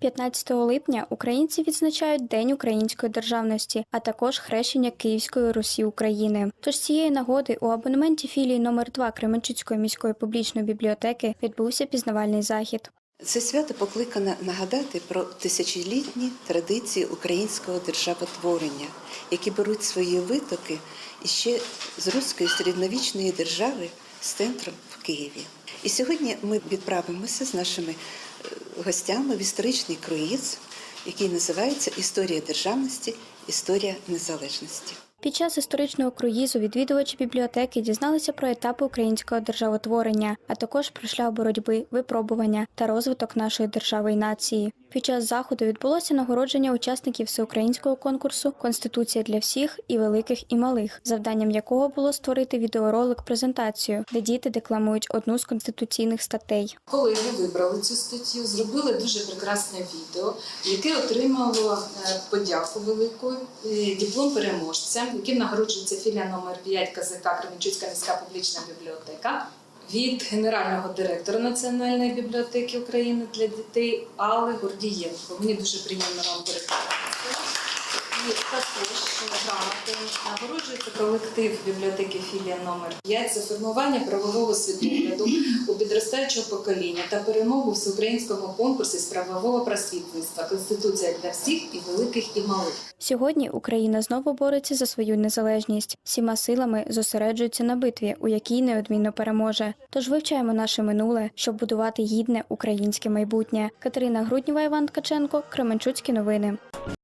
15 липня українці відзначають День української державності, а також хрещення Київської Русі України. Тож цієї нагоди у абонементі філії номер 2 Кременчуцької міської публічної бібліотеки відбувся пізнавальний захід. Це свято покликане нагадати про тисячолітні традиції українського державотворення, які беруть свої витоки іще з руської середньовічної держави з центром в Києві. І сьогодні ми відправимося з нашими е, гостями в історичний круїз, який називається Історія державності, історія незалежності. Під час історичного круїзу відвідувачі бібліотеки дізналися про етапи українського державотворення, а також про шлях боротьби, випробування та розвиток нашої держави і нації. Під час заходу відбулося нагородження учасників всеукраїнського конкурсу Конституція для всіх і великих і малих, завданням якого було створити відеоролик презентацію, де діти декламують одну з конституційних статей. Колеги вибрали цю статтю, зробили дуже прекрасне відео, яке отримало е, подяку велику, е, диплом переможця, яким нагороджується філія номер 5 КЗК Кременчуцька міська публічна бібліотека. Від генерального директора Національної бібліотеки України для дітей Алли Гордієнко. Мені дуже приємно вам передати. Також грамотою нагороджується колектив бібліотеки філія номер 5 за формування правового світогляду у підростаючого покоління та перемогу всеукраїнського конкурсу з правового просвітництва Конституція для всіх і великих і малих. Сьогодні Україна знову бореться за свою незалежність. Всіма силами зосереджується на битві, у якій неодмінно переможе. Тож вивчаємо наше минуле, щоб будувати гідне українське майбутнє. Катерина Грудніва, Іван Ткаченко, Кременчуцькі новини.